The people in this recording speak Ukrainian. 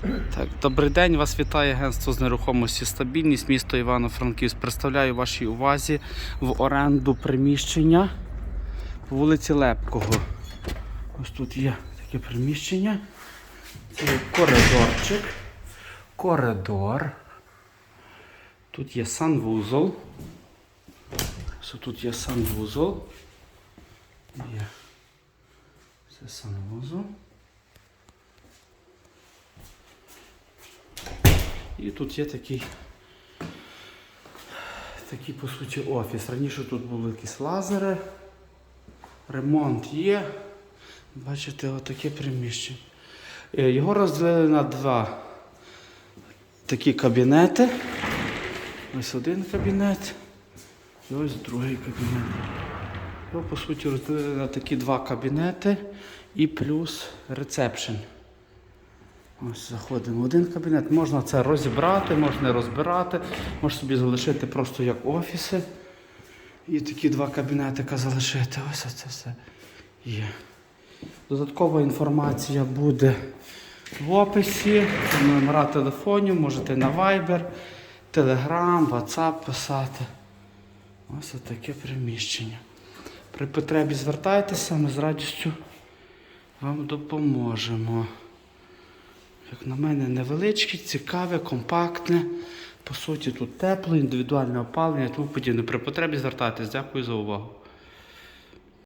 Так, добрий день, вас вітає агентство з нерухомості стабільність, місто Івано-Франківськ. Представляю вашій увазі в оренду приміщення по вулиці Лепкого. Ось тут є таке приміщення. Це коридорчик. Коридор. Тут є санвузол. Ось тут є санвузол. Є. Це санвузол. І тут є такий, такий по суті офіс. Раніше тут були якісь лазери, ремонт є. Бачите, отаке приміщення. Е, Його розділили на два такі кабінети. Ось один кабінет і ось другий кабінет. Його, по суті, розділили на такі два кабінети і плюс рецепшн. Ось заходимо в один кабінет. Можна це розібрати, можна розбирати, можна собі залишити просто як офіси. І такі два кабінетика залишити. Ось це все є. Додаткова інформація буде в описі, номера телефонів, можете на Viber, Telegram, WhatsApp писати. Ось таке приміщення. При потребі звертайтеся, ми з радістю вам допоможемо. Як на мене, невеличке, цікаве, компактне. По суті, тут тепло, індивідуальне опалення, тому подібне. При потребі звертайтесь. Дякую за увагу.